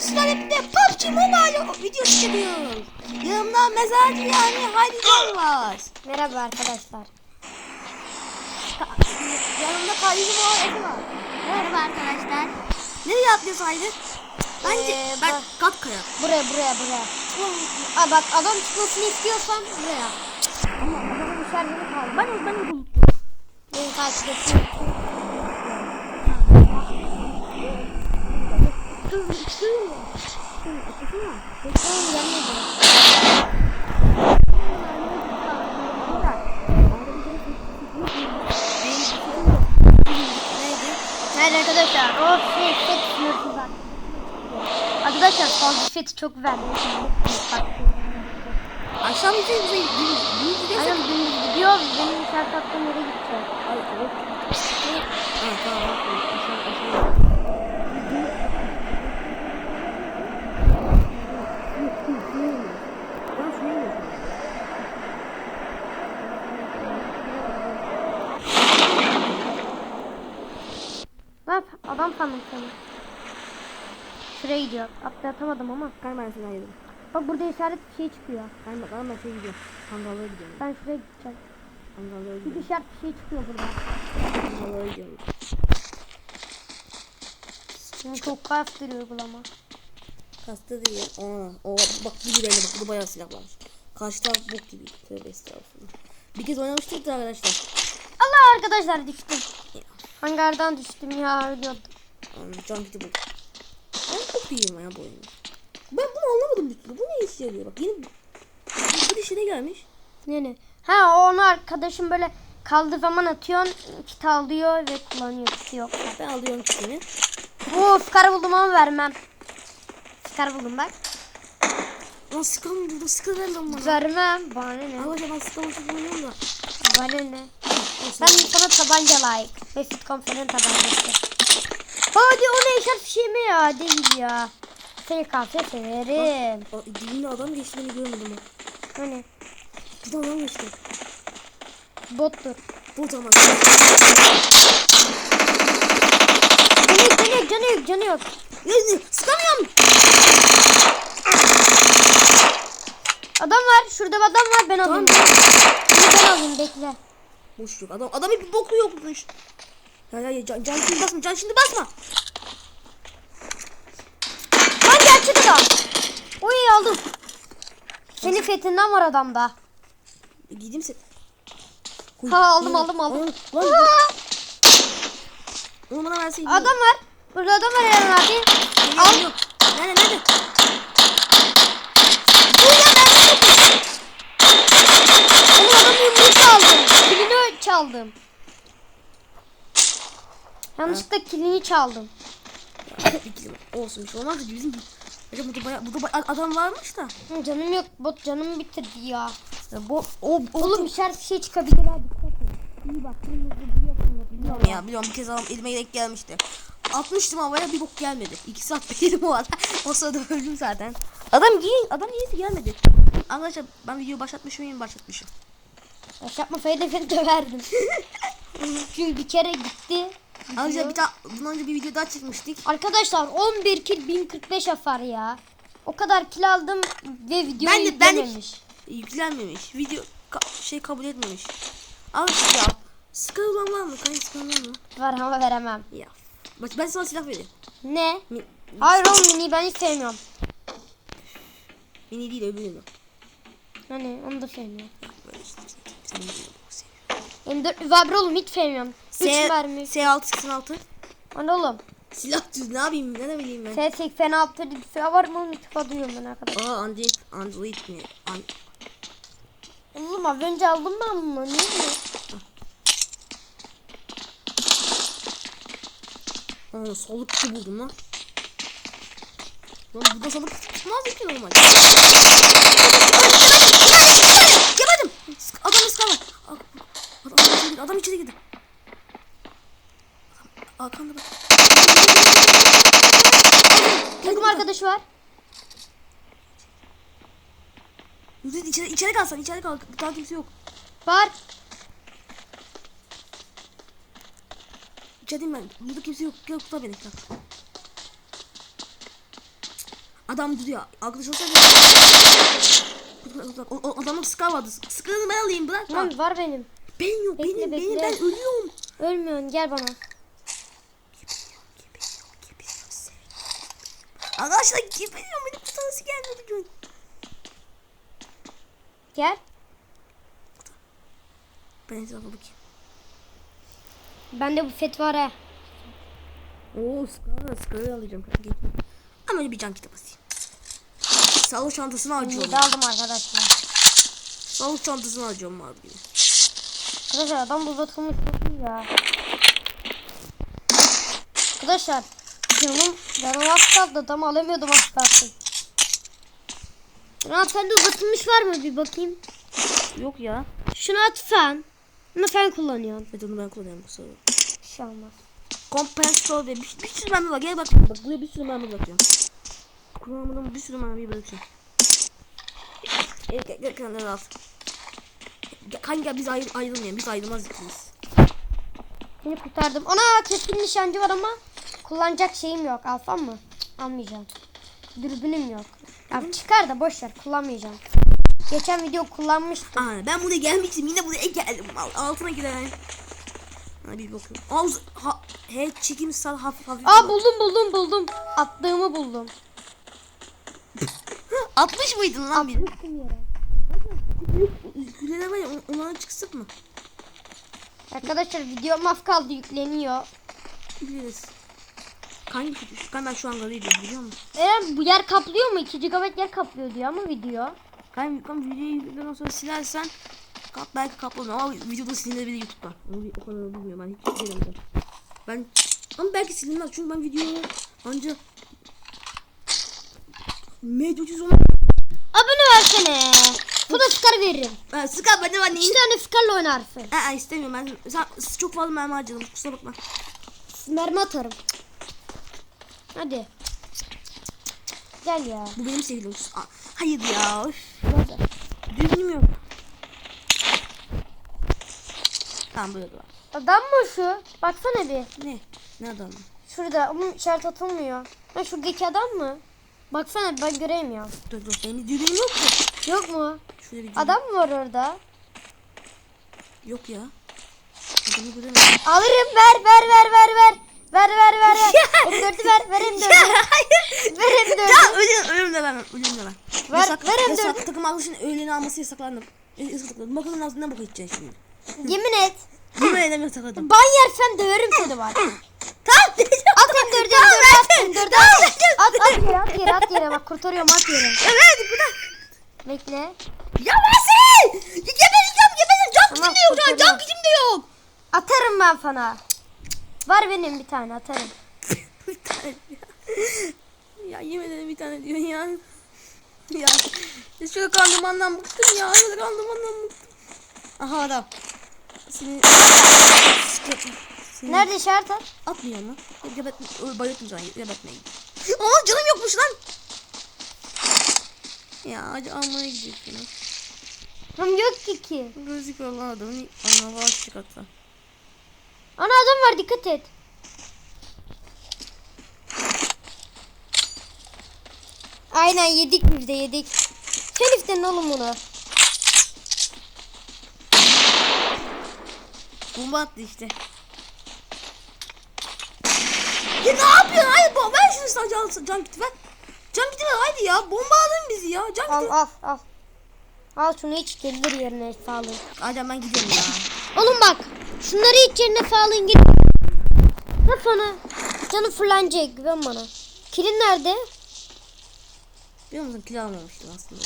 sizler hep de PUBG Mobile video çekiyoruz. Yanımda mezarcı yani Haydi Can var. Merhaba arkadaşlar. Yanımda Kayıcı Efe var. Merhaba arkadaşlar. Nereye atlıyorsun Haydi? Bence Ee, bak- kat kaya. Buraya buraya buraya. Aa, bak adam çıkmasını istiyorsan buraya. Ama adamın şarjını kaldı. Ben ben buldum. Beni takip etsin. Bekleyin gelmedi. Nerede arkadaşlar? Of şey fet sınırsız. Arkadaşlar fazla fet çok verdi. Akşam bir şey bize yüz yüz Aynen dümdüz gidiyor. Benim attığım yere gideceğiz. Ha tamam. Aşağı aşağı. Ben şuraya gidiyorum. Ne yap? Adam sandım seni. Şuraya gidiyor. Atlatamadım ama. Ben seni ayırdım. Bak burada işaret bir şey çıkıyor. Galiba galiba şey gidiyor. Kangallığa gidiyorum. Ben şuraya gideceğim. Kangallığa Bir gidiyorum. işaret bir şey çıkıyor burada. Kangallığa gidiyorum. Yani çok kastır uygulama. Kastı değil. Aa, o bak bu gibi bak burada bayağı silah var. Karşı taraf bok gibi. Tövbe estağfurullah. Bir kez oynamıştık da arkadaşlar. Allah arkadaşlar düştüm. Hangardan düştüm ya ölüyordum. Anam can gitti bu. Ben çok iyiyim ya bu oyunu. Ben bunu anlamadım bir türlü. Bu ne işe yarıyor? Bak yeni bu, bu işe ne gelmiş? Ne ne? Ha onu arkadaşım böyle kaldığı zaman atıyorsun. Kit alıyor ve kullanıyor. Kiti yok. Ben alıyorum kitini. Oo skar buldum ama vermem. Skar buldum bak. Lan sıkar mı burada? Sıkar ver lan bana. Vermem. Bana ne? Arkadaşlar ben sıkar mı oynuyorum da. Bana ne? Ben sana tabanca layık. Ve sitcom senin tabancası. Hadi o ne işaret mi ya? Değil ya. SKS severim. Aa, dibimde adam geçti beni görmedim o. Hani Bir de adam geçti. bottur. Bu zaman. Canı yok, canı yok, canı yok, canı yok. Sıkamıyorum. Adam var, şurada bir adam var, ben alayım. Tamam. Bunu ben alayım, bekle. Boş yok. Adam, adam bir boku yokmuş. Ya ya ya can, can şimdi basma. Can şimdi basma. Lan gerçek adam. Oy aldım. Senin fethinden var adamda. E, Giydim sen. Ha aldım aldım aldım. Lan, lan, Onu bana verseydin. adam var. Burada adam var Eren abi. Al. geliyor. Nerede nerede? Bu ya ben Oğlum adamın yumruğu çaldım. Kilini çaldım. Yanlışlıkla kilini çaldım. Olsun bir şey olmaz da bizim Hocam burada bayağı, burada bayağı adam varmış da. Hı, Canım yok bot canımı bitirdi ya. Ya bu o, o Oğlum işaret bir şey çıkabilir ha dikkat et. İyi bak bunu biliyorsun biliyorum. ya biliyorum bir kez adam elime denk gelmişti. Atmıştım havaya bir bok gelmedi. İki saat bekledim o ara. O sırada öldüm zaten. Adam giyin, adam iyisi gelmedi. Arkadaşlar ben videoyu başlatmış mıyım başlatmışım. Baş yapmasaydı beni döverdim. Çünkü bir kere gitti. Ayrıca bir tane bundan önce bir video daha çekmiştik. Arkadaşlar 11 kill 1045 hasar ya. O kadar kill aldım ve video Ben de- ben de- yüklememiş. Yüklenmemiş. Video ka- şey kabul etmemiş. Arkadaşlar ya. Olan var mı? Kanka var mı? Var ama veremem. Ya. Bak ben sana silah vereyim. Ne? Mi, Hayır oğlum mini ben hiç sevmiyorum. mini değil öbürünü. Hani onu da sevmiyorum. Böyle işte. Sen mini seviyorum. M4 Vabra oğlum hiç sevmiyorum. 3 mermi. S6 86. Hani oğlum. Silah düz ne yapayım ne bileyim ben. S86 bir silah var mı oğlum hiç alıyorum ben arkadaşlar. Aa Android, Android mi? An Oğlum az önce aldım ben bunu. Niye mi? Aa, soluk kutu buldum lan. Lan burada soluk tutmaz ki normal. Sık- Adam ıskala. Adam içeri girdi. Adam içeri girdi. Adam, arkanda bak. Takım arkadaşı var. Yürü içeri, içeri kalsan içeri kal. Daha kimse yok. Var. İçerideyim ben. Burada kimse yok. Gel tuta beni. Gel. Adam duruyor. Arkadaş olsa o, o adamın Scar vardı. Scar'ını ben alayım bırak. Tamam var benim. Ben yok Bekle, benim benim bekle. ben ölüyorum. Ölmüyorsun gel bana. Arkadaşlar geberiyorum benim kutanası gelmedi gün. Gel. Ben etrafa bakayım. Bende bu fet var ha. Oo Scar Scar'ı alacağım. Ama bir can kitabı basayım. Sağlık çantasını harcıyorum. Şimdi aldım arkadaşlar. Sağlık çantasını harcıyorum abi. Arkadaşlar adam uzatılmış çok iyi ya. Arkadaşlar canım canım az kaldı adam alamıyordum az kalsın. Murat sende uzatılmış var mı bir bakayım. Yok ya. Şunu at fen. Bunu fen kullanıyorsun. Evet onu ben kullanıyorum bu sefer. Bir şey olmaz. Kompensatör ve bir, bir sürü mermi var. Gel bak. Bak buraya bir sürü mermi bırakacağım. Kullanmadan bir sürü mermi bırakacağım. Evet gel gel kenara al. Kanka biz ayrı, ayrılmayalım. Biz ayrılmaz ikimiz. Seni kurtardım. Ona keskin nişancı var ama kullanacak şeyim yok. Alsam mı? Almayacağım. Dürbünüm yok. Ya çıkar da boş ver kullanmayacağım. Geçen video kullanmıştım. Aa, ben buraya gelmiştim. Yine buraya geldim. Al- Altına gidelim. Hadi bir bakıyorum. Aa, uz- ha, he, çekim sal hafif hafif. Aa buldum buldum buldum. Attığımı buldum. 60 mıydın lan yere. Güleler var ya on- onlara çıksak mı? Arkadaşlar videom az kaldı yükleniyor. Biliriz. Kanka kan ben şu an garıydım biliyor musun? Eren bu yer kaplıyor mu? 2 GB yer kaplıyor diyor ama video. Kan kan videoyu yükledikten sonra silersen kap belki kaplanır ama videoda silinebilir YouTube'da. Bir- o kadar bilmiyorum ben hiç silemedim. Ben ama belki silinmez çünkü ben videoyu anca Medya 310 Abone versene. Bu da Scar veririm. Ben sıkar bana ben 2 neyim? tane Scar'la oynarsın. Aa istemiyorum ben sen, çok fazla mermi harcadım kusura bakma. Mermi atarım. Hadi. Gel ya. Bu benim sevgilim. Aa, hayır ya. Düzgünüm yok. Tamam böyle var. Adam mı şu? Baksana bir. Ne? Ne adamı? Şurada ama işaret atılmıyor. Ha şuradaki adam mı? Baksana ben göremiyorum. Dur dur benim düğünüm yok mu? Yok mu? Şurada bir düğün. Adam mı var orada? Yok ya. Adamı. Alırım ver ver ver ver ver. Ver ver ver ver. M4'ü ver ver M4'ü. hayır. Ver M4'ü. Ya ölüm, ölüm de ben. Ölüm de ben. Ver, yasak, ver hem de- yasak, takım arkadaşın öğleni alması yasaklandı. Yasakladım. Bakalım ağzından bok içeceksin şimdi. Yemin et. Yemin ederim yasakladım. Ban yersem döverim seni bak. At M4'ü M4'ü at M4'ü at. At at yere at yere at yere bak kurtarıyorum at yere. Evet bu da. Bekle. Ya Vasil! Gebereceğim gebereceğim. Can gücüm de yok şu an. Can gücüm de yok. Atarım ben sana. Var benim bir tane atarım. bir tane ya yemin ederim bir tane diyor ya. Ya. Biz şöyle kandırmandan bıktım ya. Şöyle kandırmandan bıktım. Aha adam. Seni... Seni... Nerede işaret at? Atmıyor mu? Gebetme, bayıltmayacağım. Gebetmeye gidiyor. Aa canım yokmuş lan. Ya acı almaya gidecektim. Tam yok ki ki. Gözüküyor lan adamın. Ana var çıkartsa. Ana adam var dikkat et. Aynen yedik biz de yedik. Şeriften oğlum bunu. Bomba attı işte. Ya ne yapıyorsun? Hayır bomba ver şunu sana can, can kiti ver. Can kiti ver haydi ya. Bomba alın bizi ya. Can Al kiti. al al. Al şunu iç gelir yerine sağlığın. Hadi ben gidiyorum ya. Oğlum bak şunları iç yerine sağlığın git. Ne sana? Canı fırlanacak güven bana. Kilin nerede? Biliyor musun kilo almamıştım aslında.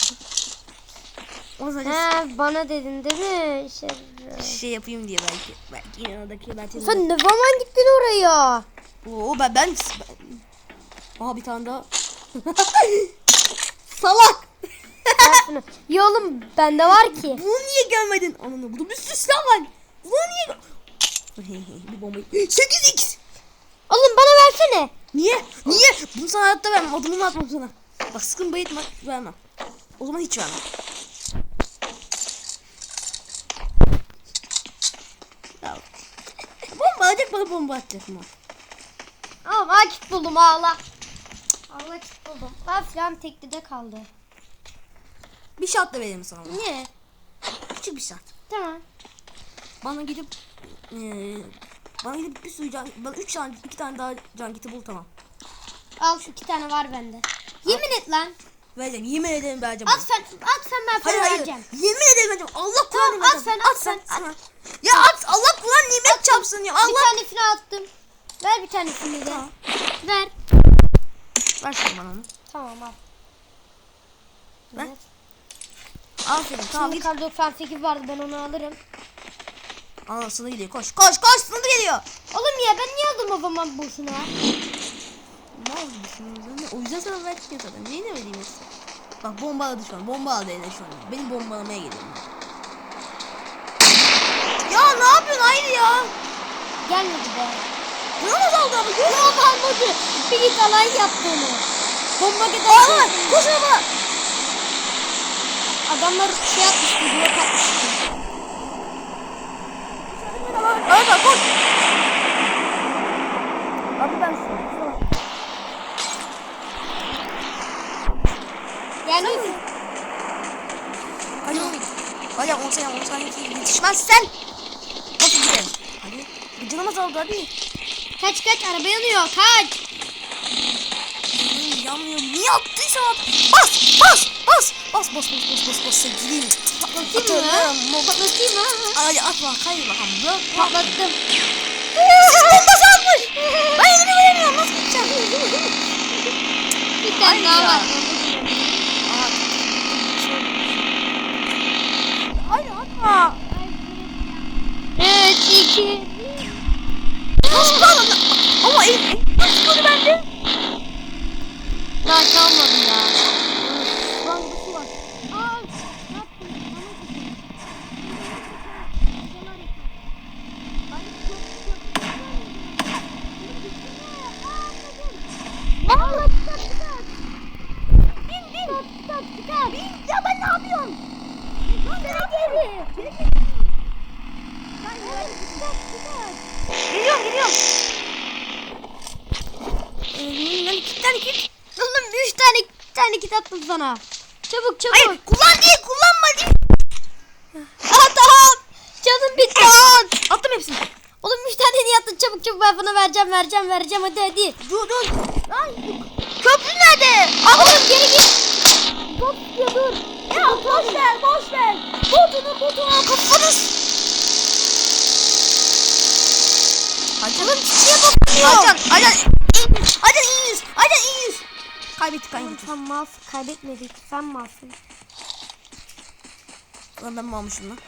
O zaman He bana dedin değil mi? Şey, şey yapayım diye belki. Belki yine oradaki belki. sen ne zaman gittin oraya? Oo ben ben. ben... Aha bir tane daha. Salak. Ya oğlum bende var ki. Bunu niye gelmedin? Ananı burada bir sürü silah var. Bunu niye bir bombayı. 8x. Oğlum bana versene. Niye? Niye? Bunu sana hayatta vermem. Adımını atmam sana. Bak sıkın bayıtma. Vermem. O zaman hiç vermem. Bomba atacak bana bomba atacak mı? Oğlum Akif buldum ağla. Allah kit buldum. Aa filan teklide kaldı. Bir şart da verelim sana. Niye? Küçük bir şart. Tamam. Bana gidip eee bana gidip bir sürü can, bana üç tane, iki tane daha can kiti bul tamam. Al şu iki tane var bende. Yemin et lan. Vereceğim, yemin ederim vereceğim. At sen, at sen ben Hayır hayır. vereceğim. Yemin ederim vereceğim. Allah Kur'an Tamam, at sen, at sen, At. Ya at Allah Kur'an nimet çarpsın ya. Bir Allah. tane filan attım. Ver bir tanesini de. Tamam. Ver. Ver şimdi bana onu. Tamam al. Ver. Evet. Aferin tamam Şimdi git. kar 98 vardı ben onu alırım. Aa sınır gidiyor koş koş koş sınır geliyor. Oğlum ya ben niye aldım o zaman boşuna? Ne oldu düşünüyorsun? O yüzden sana verdik ya zaten. Neyine vereyim yoksa? Bak bombaladı şu an. Bombaladı eline şu an. Beni bombalamaya geliyor. Ya ne yapıyorsun? Hayır ya. Gelmedi be. Ne oldu ama? Yok almadı. Bir git alay yaptı onu. Bomba Aa, gider. koş araba. Adamlar şey atmıştı, blok atmıştı. Araba koş. Abi ben şu. Yani Hadi. Hadi 10 saniye 10 saniye yetişmezsen. Nasıl gidelim? Hadi. Bir canım azaldı hadi. Kaç kaç araba yanıyor kaç. Ay, Yanmıyor. Niye attıysa at. Bas bas bas. Bas bas bas bas bas bas. Sevgilim. Patlatayım mı? Patlatayım mı? Hadi atma. Bakalım. Bırak. Patlattım. Bombası atmış. Ben elimi veremiyorum. Nasıl gideceğim? Bir tane daha var. Hayır atma. 3, 2, Nasıl kaldı? Ama el, el nasıl kaldı bende? Daha kalmadı ya. Lan bu su var. Aa, ne yaptın? Aa, çıkar çıkar. Bin bin. Çıkar çıkar. Bin. Ya ben ne yapıyorum? Geri geri. Geliyorum geliyorum. Ee, lan iki tane kit. Oğlum 3 tane tane kit attım sana. Çabuk çabuk. Hayır kullan değil kullanma değil. Aa, tamam. Canım bitti lan. Attım hepsini. Oğlum 3 tane niye attın? Çabuk çabuk ben sana vereceğim vereceğim vereceğim hadi hadi. Dur dur. Lan köprü nerede? Oğlum geri git. Bot ya dur. Ya boş ver boş ver. Botunu botunu kafanız. Hacan'ın çiçeğe bakıyor. Hacan, Hacan. Hacan iyiyiz. Hacan iyiyiz. Kaybettik kaybettik. Sen mal kaybetmedik. Sen malsın. Lan ben mi almışım lan?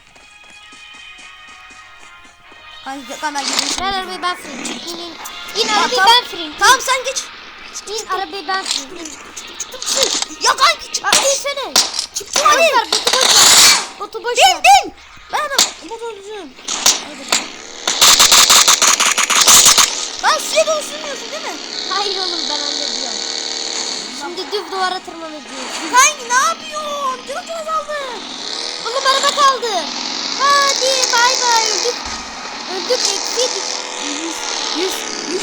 Kanka kan ben geldim. Ver arabayı ben süreyim. İn in. İn arabayı tamam. ben süreyim. Tamam sen geç. İn arabayı ben süreyim. Ya kanki çık. Aa, insene. Çıktı Boş hadi. ver botu boş ver. Botu boş ver. bin. Ben de bu döneceğim. Lan suya doğru sürmüyorsun değil mi? Hayır oğlum ben hallediyorum. Şimdi düz duvara tırmanacağız. Kanki ne yapıyorsun? Canım azaldı. Oğlum araba kaldı. Hadi bay bay öldük. Öldük eksiydik. Yüz, yüz, yüz.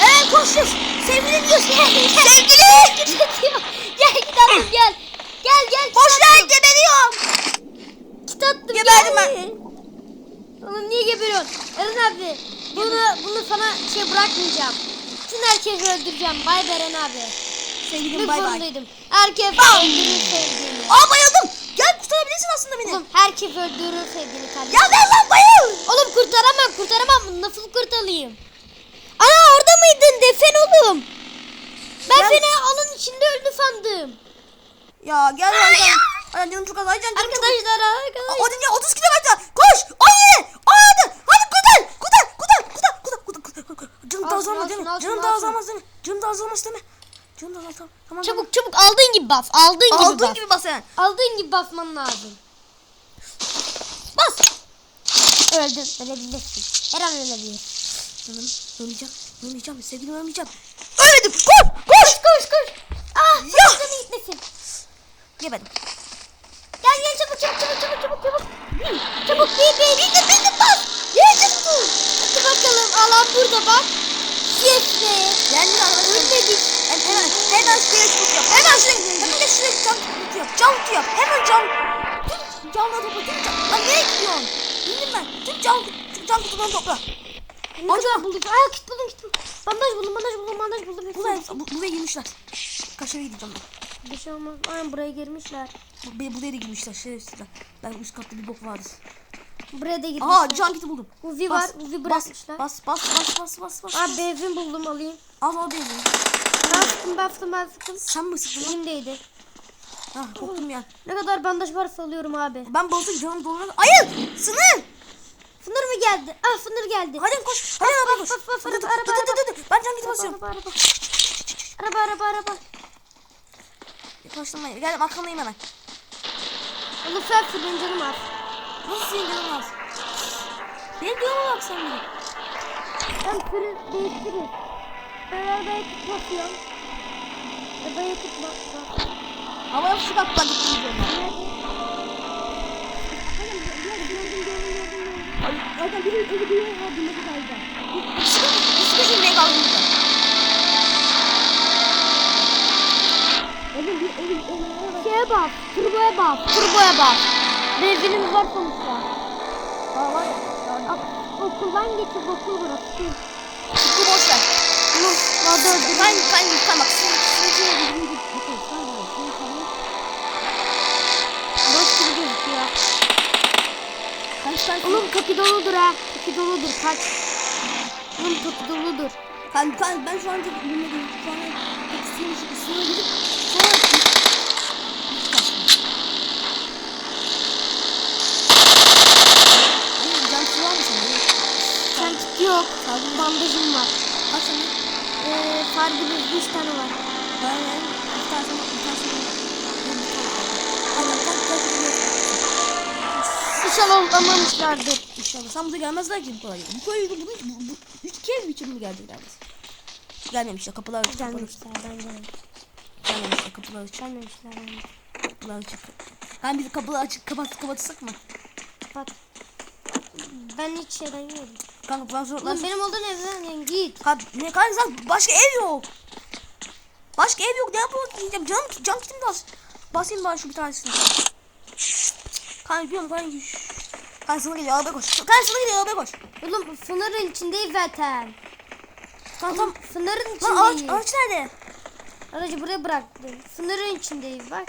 Eee koşuyoruz. Sevgilim yüz. Sevgili. Gidiyor. gel gidelim gel. Gel gel. Boş ver geberiyorum. Kit attım. Geberdim gel. ben. Oğlum niye geberiyorsun? Eren abi bunu bunu sana şey bırakmayacağım. Bütün herkesi öldüreceğim. Bay Beren abi. Sevgilim Bay bay zorundaydım. Herkes öldürür sevdiğini. Aa bayıldım. Gel kurtarabilirsin aslında beni. Oğlum herkes öldürür sevdiğini kardeşim. Ya ver lan bayıl. Oğlum kurtaramam kurtaramam. Nasıl kurtarayım? Ana orada mıydın defen oğlum? Ben Gel. seni alın içinde öldü sandım. Ya gel lan. Ay canım çok az. Ay canım çok az. Arkadaşlar arkadaşlar. O dünya 30 kilometre. Koş. 17. 17. Hadi kurtar. Kurtar. Kurtar. Kurtar. Kurtar. Kurtar. Canım daha Al, azalmaz al, değil mi? Canım daha al. azalmaz değil mi? Canım daha azalmaz değil mi? Canım daha azalmaz. Tamam. Tamam. Çabuk çabuk aldığın gibi bas. Aldığın tamam. gibi Aldığın bas. gibi bas yani. Aldığın gibi basman lazım. Bas. Öldün. Ölebilirsin. Her an ölebilir. Canım ölmeyeceğim. Ölmeyeceğim. Sevgilim ölmeyeceğim. Ölmedim. Koş. Koş. Koş koş. Ah Ya. canı gitmesin. Yemedim. Gel gel çabuk çabuk çabuk çabuk çabuk çabuk. Çabuk bin bin. Bindim bindim bas. Yeneceğiz bu. Hadi bakalım alan burada bak. Yes be. Yendim arkadaşlar. Ölmedik. Hemen, hemen şuraya kutu yap. Hemen şuraya. Hemen şuraya cam kutu yap. Cam kutu yap. Hemen cam. Tüm camları topla. Tüm cam. Lan nereye gidiyorsun? Bildim ben. Tüm cam, tüm cam kutularını topla. Kadar bulduk? Aa kit buldum kit buldum. Bandaj buldum bandaj buldum bandaj buldum. Buraya, bu, buraya girmişler. Kaşara gideceğim ben. Bir şey olmaz. Aynen buraya girmişler. Bu- Buraya, da girmişler şerefsizler. Ben üst katta bir bok vardı. Buraya da girmişler. Aha can kiti buldum. Uvi Bas, var. Uvi bırakmışlar. Bas bas bas bas bas bas. Aa benzin buldum alayım. Al al beni. Ben sıktım ben sıktım ben sıktım. Sen mi sıktın? Elimdeydi. Ha korktum ya. Ne kadar bandaj varsa alıyorum abi. Ben balık canım dolanıyor. Hayır! Sınır! Fınır mı geldi? Ah Fınır geldi. Hadi koş. Hadi araba koş. bas, bas, araba, dur, araba, dur, dur, dur, dur. Ben can gidip basıyorum. Araba araba. Araba araba araba. Yaklaştırmayın. Geldim arkamdayım hemen. Oğlum sen sür benim canım az. Nasıl senin canın az? Benim canıma bak sen benim. Ben sürü değiştirir. Ben arabaya tık bas bas. Havaya fişek attılar gittim diyorum. Zaten benim evi duyuyor ya bu ne kadar güzel. Hiçbir şey renk aldım burada. Evin bir evin evin Şeye bak, turboya bak, turboya bak. Benzinimiz var sonuçta. Aa var ya. Okuldan geçip okul burası. Çıktı boş ver. Hadi. Ben ben ben bak. Kaç tane Oğlum kapı doludur ha. Kapı doludur, kaç. Oğlum kapı doludur. Ben, ben, ben şu an çok bilmedim. Şu an eksiğim için üstüne gidip sonra yok. Bandajım var. Tane? Ee, farbimiz 3 tane var. Ben ben bir tane bir tane. İnşallah unutamamışlardır. İnşallah. Sen burada gelmezler ki bu kadar. Bu kadar bu, bu, bu, üç kez bir mi geldi gelmez. Gelmemişler kapılar açık. Kapılar açık. Gelmemişler. Gelmemişler kapılar açık. Gelmemişler bence. Kapılar açık. Ben bir kapılar açık kapat kapatırsak mı? Bak. Ben hiç şeyden yemedim. Kanka ben sonra Lan benim olduğum evden git. Ka ne kanka sen başka ev yok. Başka ev yok. Ne yapalım diyeceğim. Canım can kitim az. Basayım ben şu bir tanesini. Kanka biliyorum kanka. Kanka sana geliyor arabaya koş. Kanka sana geliyor arabaya koş. Oğlum Fınar'ın içindeyiz zaten. Kanka tam. Fınar'ın Lan ağaç, içindeyiz. ağaç nerede? Aracı buraya bıraktım. Fınar'ın içindeyiz bak.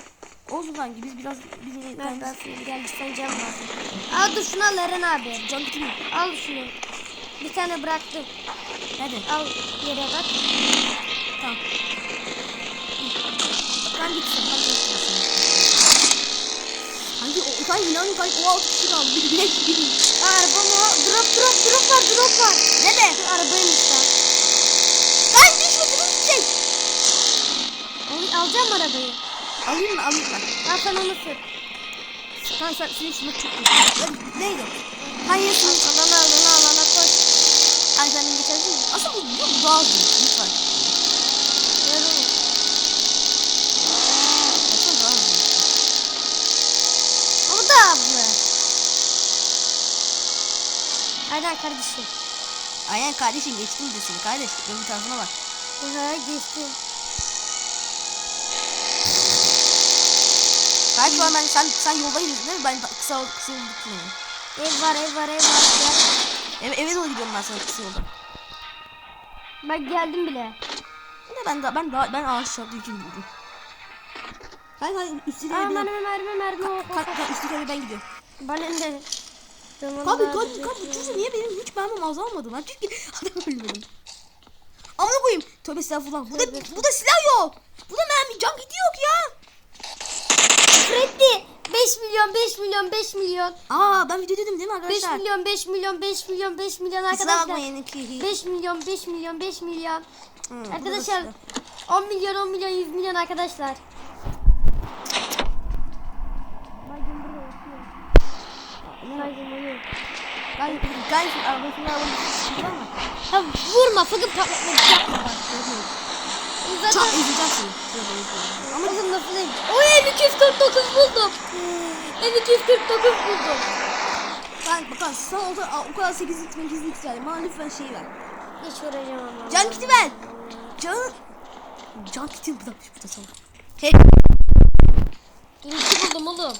Olsun kanki biz biraz biz Ben ben, Fınar gel sen cam var. Al dur şunu al Eren abi. can yok. Al şunu. Bir tane bıraktım. Nerede? Al yere bak. Tamam. Ben gitsin. Ben. Kanki o kanki inanın kanki o altı kişi kaldı. Bir bilek bir Aa, arabam o. Drop drop drop var drop var. Nerede? Şu arabaymış lan. Lan düşme düşme. Onu alacağım arabayı. Alayım mı alayım mı? Al sen onu sür. Kanka sen senin şunu çok. Ya, Neydi? Hayır. Alana alana alana koş. Ay sen de geçersin? Aslında bu, bu daha hızlı. Lütfen. Ver onu. Aslında daha hızlı. O da abla. Aynen kardeşim. Aynen kardeşim geçtim de seni kardeş. Öbür tarafına bak. Aha geçtim. Belki var ben sen sen yoldaydın değil mi? Ben kısa yol kısa yolda gittim. Ev var ev var ev var. Gel. Eve, doğru gidiyorum ben sana kısa yolda. Ben geldim bile. De ben daha ben daha ben ağaç çarptığı için buldum. Kanka üstüne Aa eve mermi mermi mermi. Oh, Kanka üstüne ben gidiyorum. Bana ne? Tamam, Abi kanka kanka düşünsene niye benim hiç mermim azalmadı lan? Çünkü adam ölmedim. Amına koyayım. Tövbe estağfurullah. Bu da, bu da silah yok. Bu da mermi. Can gidiyor yok ya. Freddy 5 milyon 5 milyon 5 milyon. Aa ben video dedim değil mi 5 arkadaşlar? milyon 5 milyon 5 milyon 5 milyon arkadaşlar. bakmayın ki. 5 milyon 5 milyon 5 milyon. Da Arkadaşlar silah. 10 milyon 10 milyon 100 milyon arkadaşlar. Ben ben şu arabasını alalım. Ama Ha, vurma sakın patlatma yapma bak. çok Zaten. Şöyle ezeceğim. ama kızım nasıl değil? O ev 249 buldum. Ev 249 buldum. Ben bakın sana o kadar, o kadar 8 x 8 x verdim. Bana lütfen şey ver. Hiç uğraşamam. Can kiti ver. Can Can kitim bırakmış burada sana. İlki buldum oğlum.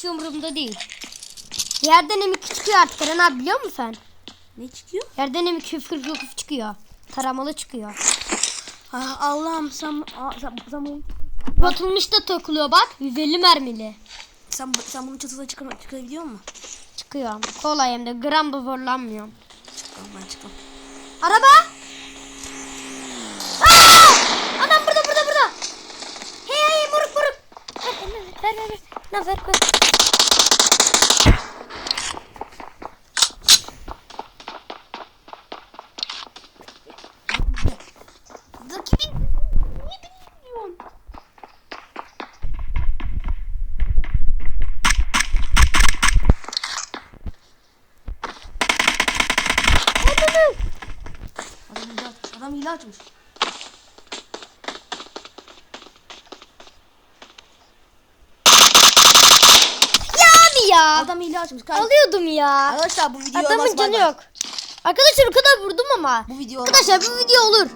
Şey umurumda değil. Yerden M2 çıkıyor artık Eren abi biliyor musun sen? Ne çıkıyor? Yerden M2 49 çıkıyor. Taramalı çıkıyor. Ah, Allah'ım sen, Aa, sen, sen, bunu, Batılmış da takılıyor bak. 150 mermili. sen, sen bunun çatısına çıkar, çıkabiliyor musun? Çıkıyor. Kolay hem de gram da zorlanmıyorum. Çıkmam ben çıkmam. Araba! Aa! Adam burada burada burada. Hey hey moruk moruk. Ver ver ver ver. ver. Ne ver ver. Rakibin niye bilmiyorsun? Adam hile açmış. Adam hile açmış. Ya abi ya. Adam hile açmış. Kay- Alıyordum ya. Arkadaşlar bu video Adamın bay canı yok. Arkadaşlar o kadar vurdum ama. Bu video. Arkadaşlar bu video olur.